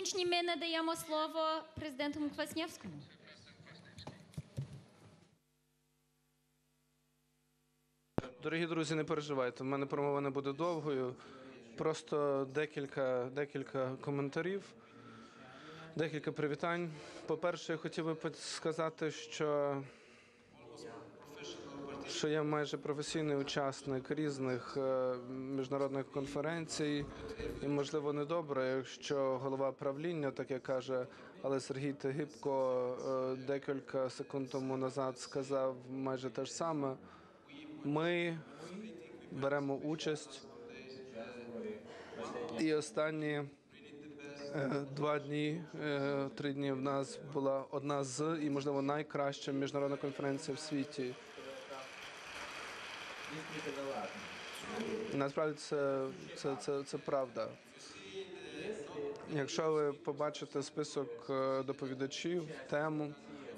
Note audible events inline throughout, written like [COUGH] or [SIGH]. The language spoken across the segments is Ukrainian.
закінченні ми надаємо слово президенту Кваснєвському. Дорогі друзі, не переживайте. в мене промова не буде довгою. Просто декілька, декілька коментарів, декілька привітань. По-перше, я хотів би сказати, що, що я майже професійний учасник різних е, міжнародних конференцій, і можливо недобре, якщо голова правління, так як каже, але Сергій Тегибко е, декілька секунд тому назад сказав майже те ж саме. Ми беремо участь. І останні е, два дні, три дні в нас була одна з і, можливо, найкраща міжнародна конференція в світі. Насправді це, це, це, це правда. Якщо ви побачите список е, доповідачів, тему,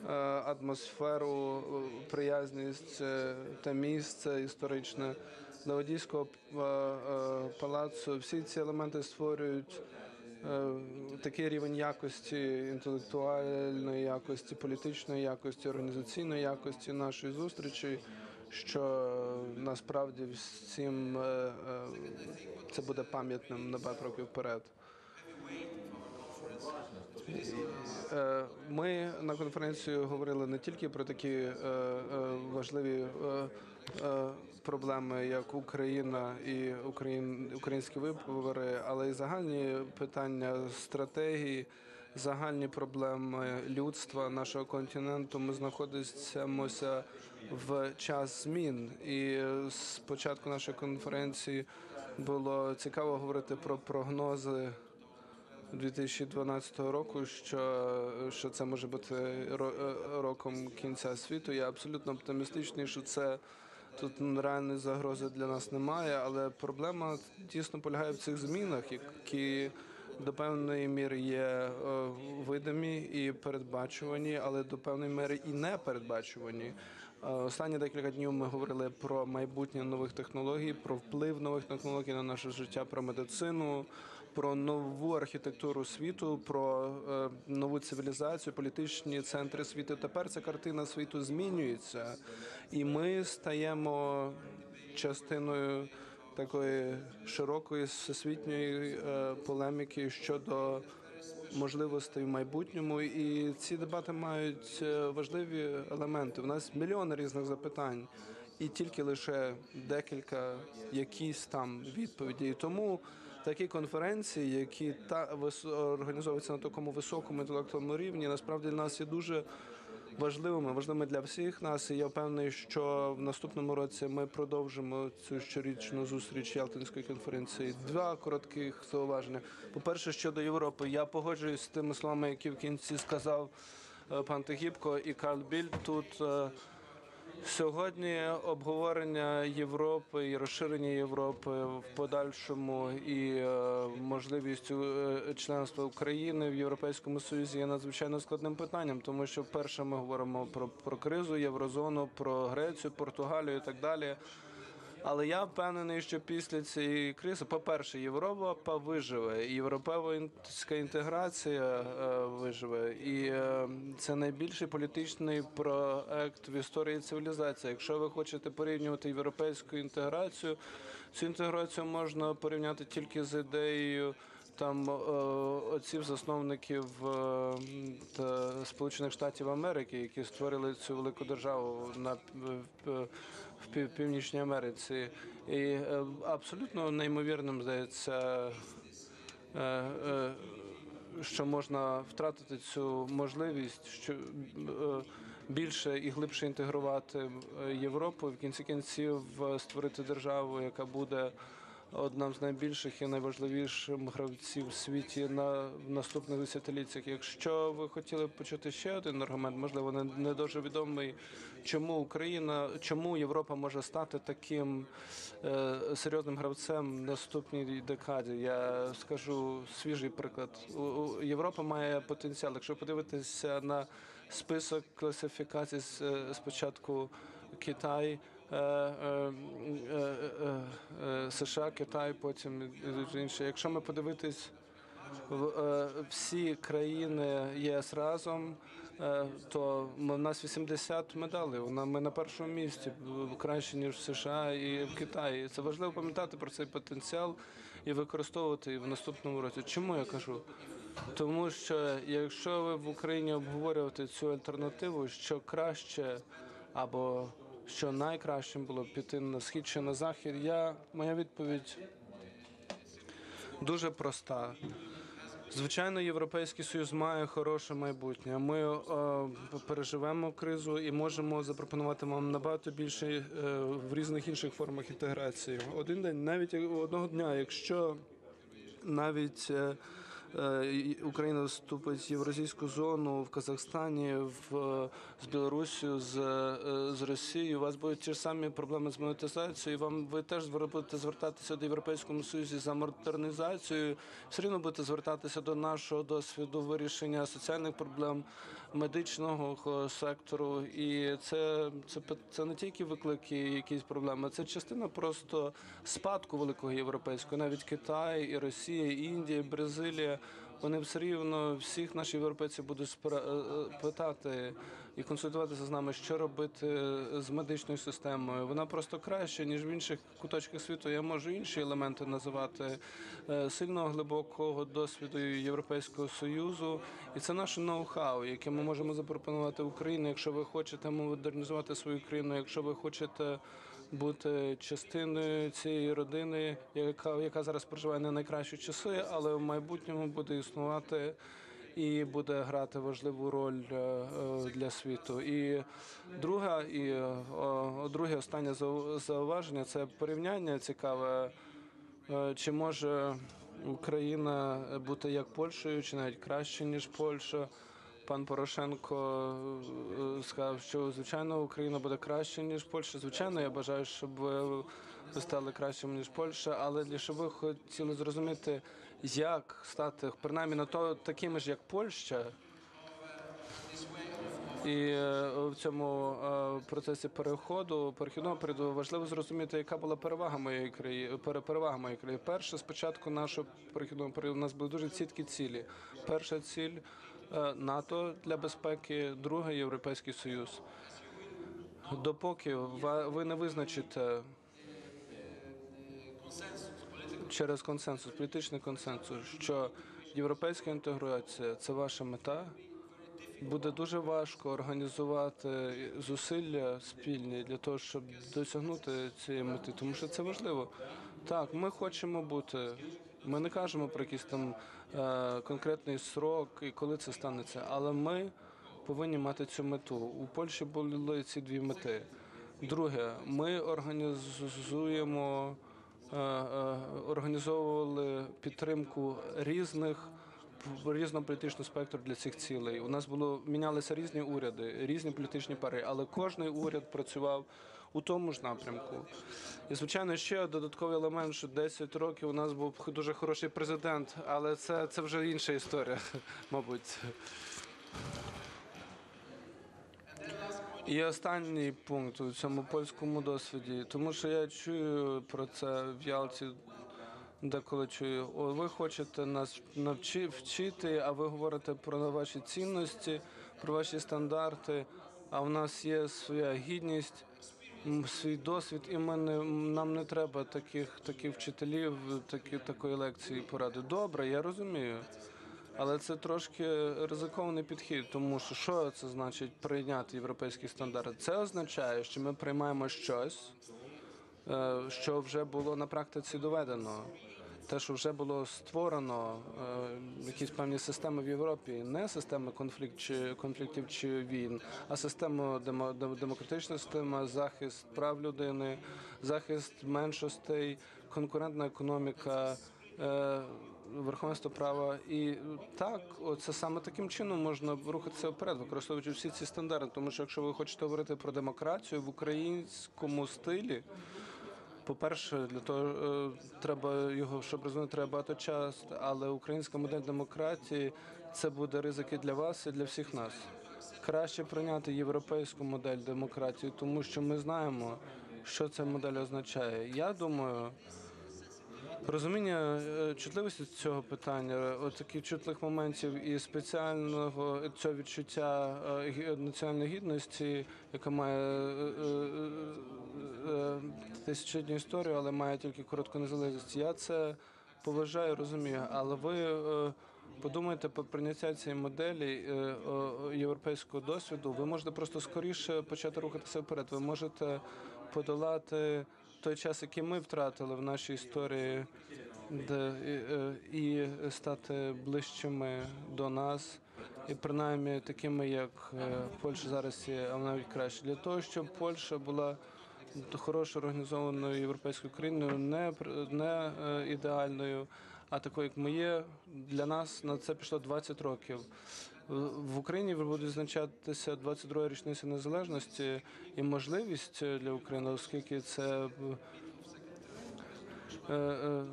е, атмосферу, е, приязність, те місце історичне Леодійського е, палацу, всі ці елементи створюють такий рівень якості, інтелектуальної якості, політичної якості, організаційної якості нашої зустрічі, що насправді всім е, е, це буде пам'ятним на багато років вперед. Е, Ми на конференції говорили не тільки про такі важливі проблеми, як Україна і Україн, українські вибори, але й загальні питання стратегії, загальні проблеми людства нашого континенту. Ми знаходимося в час змін, і з початку нашої конференції було цікаво говорити про прогнози. 2012 року, що, що це може бути ро- роком кінця світу. Я абсолютно оптимістичний, що це тут реальної загрози для нас немає, але проблема дійсно полягає в цих змінах, які до певної міри є е, видимі і передбачувані, але до певної міри і не передбачувані. Е, Останні декілька днів ми говорили про майбутнє нових технологій, про вплив нових технологій на наше життя, про медицину, про нову архітектуру світу, про е, нову цивілізацію, політичні центри світу. Тепер ця картина світу змінюється, і ми стаємо частиною такої широкої всесвітньої е, полеміки щодо можливостей в майбутньому. І ці дебати мають е, важливі елементи. У нас мільйони різних запитань, і тільки лише декілька якісь там відповіді. І тому такі конференції, які та організовуються на такому високому інтелектуальному рівні, насправді для нас є дуже важливими, важливими для всіх нас. І я впевнений, що в наступному році ми продовжимо цю щорічну зустріч Ялтинської конференції. Два коротких зауваження. По-перше, щодо Європи, я погоджуюсь з тими словами, які в кінці сказав е, пан Тегібко і Карл Біль. Тут е, Сьогодні обговорення Європи і розширення Європи в подальшому і можливість е, членства України в Європейському Союзі є надзвичайно складним питанням, тому що вперше ми говоримо про, про кризу, єврозону, про Грецію, Португалію і так далі. Але я впевнений, що після цієї кризи, по-перше, Європа виживе, європейська інтеграція е, виживе, і е, це найбільший політичний проект в історії цивілізації. Якщо ви хочете порівнювати європейську інтеграцію, цю інтеграцію можна порівняти тільки з ідеєю. Там е, отців засновників е, Сполучених Штатів Америки, які створили цю велику державу на в, в Північній Америці, і е, абсолютно неймовірним здається, е, е, що можна втратити цю можливість, що е, більше і глибше інтегрувати е, Європу, в кінці кінців е, створити державу, яка буде одним з найбільших і найважливіших гравців в світі на в наступних десятиліттях. Якщо ви хотіли б почути ще один аргумент, можливо, не, не дуже відомий, чому Україна, чому Європа може стати таким е, серйозним гравцем в наступній декаді. Я скажу свіжий приклад. У- у- Європа має потенціал. Якщо подивитися на список класифікацій з- е, спочатку Китай. Е, е, е, США, Китай, потім інші. Якщо ми подивитись в- всі країни ЄС разом, то у нас 80 медалей. Ми на першому місці краще ніж в США і в Китаї. Це важливо пам'ятати про цей потенціал і використовувати в наступному році. Чому я кажу? Тому що якщо ви в Україні обговорювати цю альтернативу, що краще або що найкращим було б піти на схід чи на захід, я моя відповідь дуже проста. Звичайно, Європейський Союз має хороше майбутнє. Ми е, переживемо кризу і можемо запропонувати вам набагато більше е, в різних інших формах інтеграції. Один день, навіть одного дня, якщо навіть е, Україна вступить в євразійську зону в Казахстані, в е, з Білорусію, з, е, з Росією. У вас будуть ті ж самі проблеми з монетизацією. Вам ви теж будете звертатися до Європейського Союзу за модернізацією. Все рівно будете звертатися до нашого досвіду вирішення соціальних проблем медичного е, сектору. І це, це, це не тільки виклики, якісь проблеми, це частина просто спадку великого європейського. Навіть Китай, і Росія, і Індія, і Бразилія. Вони все рівно всіх наших європейців будуть е, е, питати і консультуватися з нами, що робити з медичною системою. Вона просто краще ніж в інших куточках світу. Я можу інші елементи називати е, сильного глибокого досвіду Європейського союзу, і це наше ноу-хау, яке ми можемо запропонувати Україні. Якщо ви хочете модернізувати свою країну, якщо ви хочете бути частиною цієї родини, яка, яка зараз проживає не найкращі часи, але в майбутньому буде існувати і буде грати важливу роль е, е, для світу. І друга і е, друге останнє зауваження це порівняння цікаве. Чи може Україна бути як Польщею, чи навіть краще ніж Польща? Пан Порошенко е, сказав, що звичайно Україна буде краще ніж Польща. Звичайно, я бажаю, щоб ви стали кращим ніж Польща, але для щоб ви хотіли зрозуміти, як стати принаймні на то такими ж, як Польща. І е, в цьому е, процесі переходу перехідного періоду важливо зрозуміти, яка була перевага моєї країни. Перевага моєї країни. Перше, спочатку нашого перехідного періоду у нас були дуже чіткі цілі. Перша ціль е, НАТО для безпеки, друга Європейський Союз. Допоки ви не визначите через консенсус, політичний консенсус, що європейська інтеграція це ваша мета. Буде дуже важко організувати зусилля спільні для того, щоб досягнути цієї мети, тому що це важливо. Так, ми хочемо бути. Ми не кажемо про якийсь там е, конкретний срок і коли це станеться, але ми повинні мати цю мету. У Польщі були ці дві мети. Друге, ми організуємо, е, е, організовували підтримку різних різного політичного спектру для цих цілей. У нас було мінялися різні уряди, різні політичні пари, але кожний уряд працював у тому ж напрямку. І звичайно, ще додатковий елемент, що 10 років у нас був дуже хороший президент, але це, це вже інша історія, [LAUGHS] мабуть. І останній пункт у цьому польському досвіді, тому що я чую про це в Ялті деколи чую, о, ви хочете нас навчи, вчити, а ви говорите про ваші цінності, про ваші стандарти. А в нас є своя гідність, свій досвід, і ми не, нам не треба таких, таких вчителів, такі, такої лекції поради. Добре, я розумію. Але це трошки ризикований підхід, тому що що це значить прийняти європейські стандарти? Це означає, що ми приймаємо щось, е, що вже було на практиці доведено. Те, що вже було створено, е, якісь певні системи в Європі, не системи конфлікт чи конфліктів чи війн, а система демо, демократична система, захист прав людини, захист меншостей, конкурентна економіка. е, Верховенство права і так, це саме таким чином можна рухатися вперед, використовуючи всі ці стандарти. Тому що якщо ви хочете говорити про демократію в українському стилі, по-перше, для того е, треба його, щоб розвинути, треба багато часу, але українська модель демократії це буде ризики для вас і для всіх нас. Краще прийняти європейську модель демократії, тому що ми знаємо, що ця модель означає. Я думаю, Розуміння е, чутливості цього питання, таких чутливих моментів і спеціального цього відчуття е, національної гідності, яка має е, е, е, тисячолітню історію, але має тільки коротку незалежність. Я це поважаю, розумію. Але ви е, подумайте про прийняття цієї моделі е, е, європейського досвіду. Ви можете просто скоріше почати рухатися вперед. Ви можете подолати той час, який ми втратили в нашій історії, де, е, е, і стати ближчими до нас, і принаймні такими, як е, Польща зараз є, а навіть краще. Для того, щоб Польща була хорошо організованою європейською країною, не, не е, ідеальною, а такою, як ми є, для нас на це пішло 20 років. В- Україні буде відзначатися 22 річниця незалежності і можливість для України, оскільки це е, е,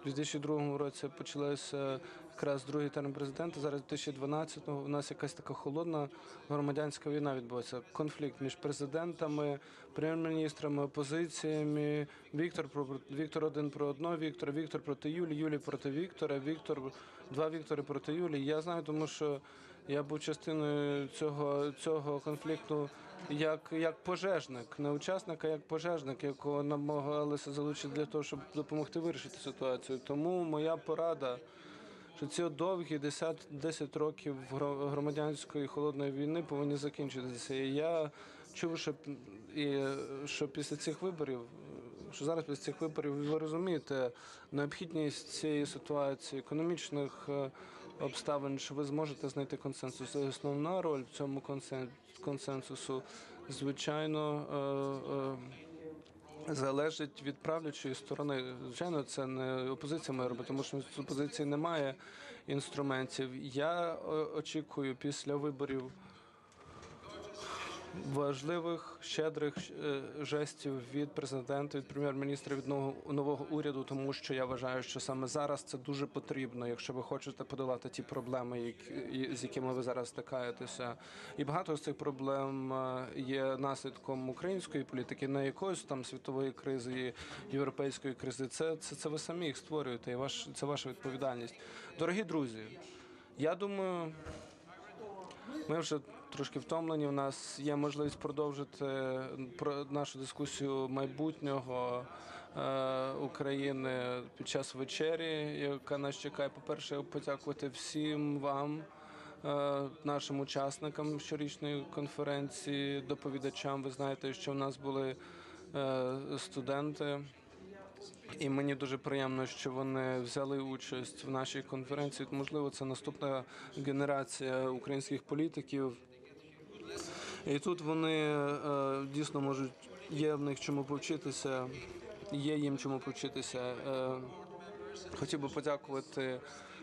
в 2002 році почалося якраз другий термін президента. Зараз 2012-го у нас якась така холодна громадянська війна відбувається. Конфлікт між президентами, прем'єр-міністрами, опозиціями. Віктор про Віктор один про одного Віктора, Віктор проти Юлі, Юлі проти Віктора, Віктор два Віктори проти Юлі. Я знаю, тому що я був частиною цього, цього конфлікту як, як пожежник, не учасник, а як пожежник, якого намагалися залучити для того, щоб допомогти вирішити ситуацію. Тому моя порада, що ці довгі 10, 10 років громадянської холодної війни повинні закінчитися. І я чув, що, і, що після цих виборів, що зараз після цих виборів ви розумієте необхідність цієї ситуації, економічних е, обставин, що ви зможете знайти консенсус. Основна роль в цьому консен- консенсусу, звичайно, е, е, залежить від правлячої сторони. Звичайно, це не опозиція має робити, тому що з опозиції немає інструментів. Я е, очікую після виборів важливих щедрих е, жестів від президента, від прем'єр-міністра, від нового, уряду, тому що я вважаю, що саме зараз це дуже потрібно, якщо ви хочете подолати ті проблеми, з якими ви зараз стикаєтеся. І багато з цих проблем е, є наслідком української політики, не якоїсь там світової кризи, європейської кризи. Це, це, це ви самі їх створюєте, і ваш це ваша відповідальність. Дорогі друзі, я думаю. Ми вже трошки втомлені. У нас є можливість продовжити про нашу дискусію майбутнього е, України під час вечері, яка нас чекає. По-перше, подякувати всім вам, е, нашим учасникам щорічної конференції, доповідачам. Ви знаєте, що в нас були е, студенти. І мені дуже приємно, що вони взяли участь в нашій конференції. Можливо, це наступна генерація українських політиків. І тут вони е, дійсно можуть є в них чому повчитися, є їм чому повчитися. Е, хотів би подякувати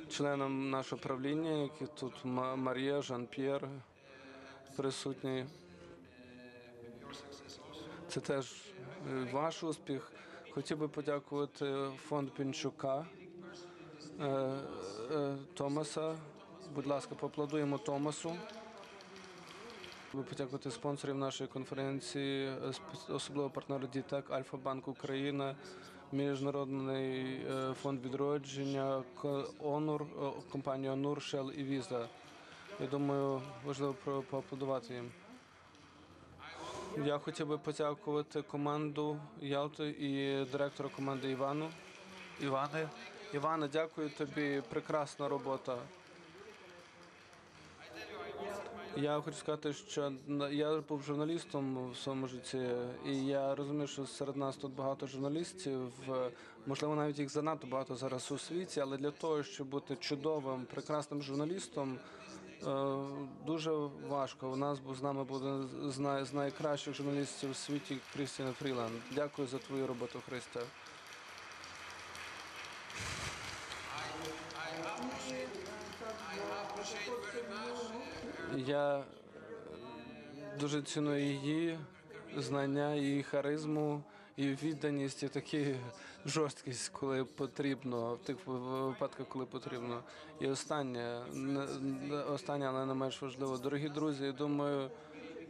членам нашого правління, які тут Ма- Марія, Жан-П'єр присутні. Це теж е, ваш успіх. Хотів би подякувати фонд Пінчука е, е, Томаса. Будь ласка, поаплодуємо Томасу. Хотів би подякувати спонсорів нашої конференції, е, особливо партнери Дітек, Альфа Банк Україна, Міжнародний е, фонд відродження, Онур, е, компанія Онур, Shell і Visa. Я думаю, важливо поаплодувати їм. Я хотів би подякувати команду Ялти і директора команди Івану. Іване. Іване, дякую тобі. Прекрасна робота. Я хочу сказати, що я був журналістом в своєму житті, і я розумію, що серед нас тут багато журналістів. Можливо, навіть їх занадто багато зараз у світі, але для того, щоб бути чудовим, прекрасним журналістом, дуже важко. У нас з нами буде з найкращих журналістів у світі Крістіна Фріланд. Дякую за твою роботу, Христя. Я е, дуже ціную її знання, її харизму, її відданість і такі жорсткість, коли потрібно, в тих випадках, коли потрібно. І останнє, останнє, але не менш важливо. Дорогі друзі, думаю,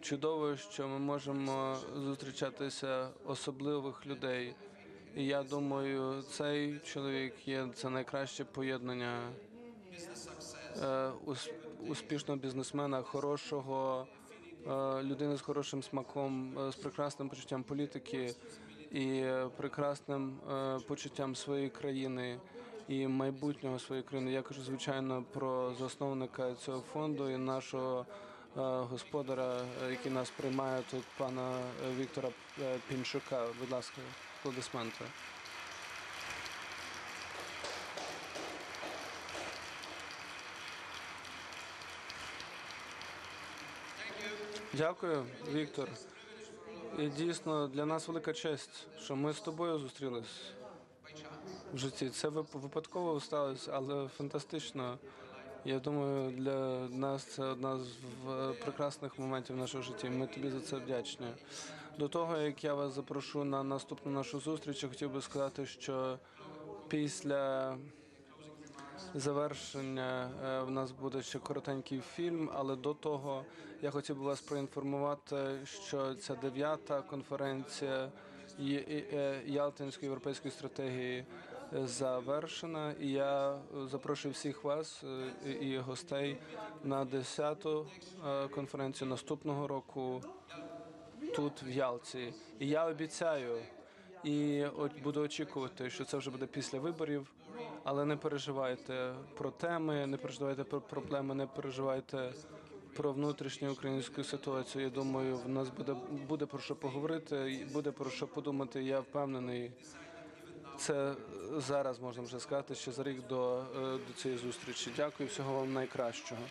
чудово, що ми можемо зустрічатися особливих людей, І я думаю, цей чоловік є це найкраще поєднання е, ус- успішного бізнесмена, хорошого е, людини з хорошим смаком, е, з прекрасним почуттям політики і прекрасним е, почуттям своєї країни і майбутнього своєї країни. Я кажу, звичайно, про засновника цього фонду і нашого е, господара, е, який нас приймає тут, пана е, Віктора Пінчука. Будь ласка, аплодисменти. Дякую, Віктор. І дійсно для нас велика честь, що ми з тобою зустрілись в житті. Це вип- випадково сталося, але фантастично. Я думаю, для нас це одна з прекрасних моментів нашого житті. Ми тобі за це вдячні. До того, як я вас запрошу на наступну нашу зустріч, я хотів би сказати, що після завершення е, в нас буде ще коротенький фільм, але до того я хотів би вас проінформувати, що ця дев'ята конференція е, Ялтинської європейської стратегії е, завершена. І я запрошую всіх вас і гостей на десяту конференцію наступного року тут, в Ялті. І я обіцяю і от буду очікувати, що це вже буде після виборів. Але не переживайте про теми, не переживайте про проблеми, не переживайте про внутрішню українську ситуацію. Я думаю, в нас буде буде про що поговорити, буде про що подумати. Я впевнений. Це зараз можна вже сказати, ще за рік до, е, до цієї зустрічі. Дякую, всього вам найкращого.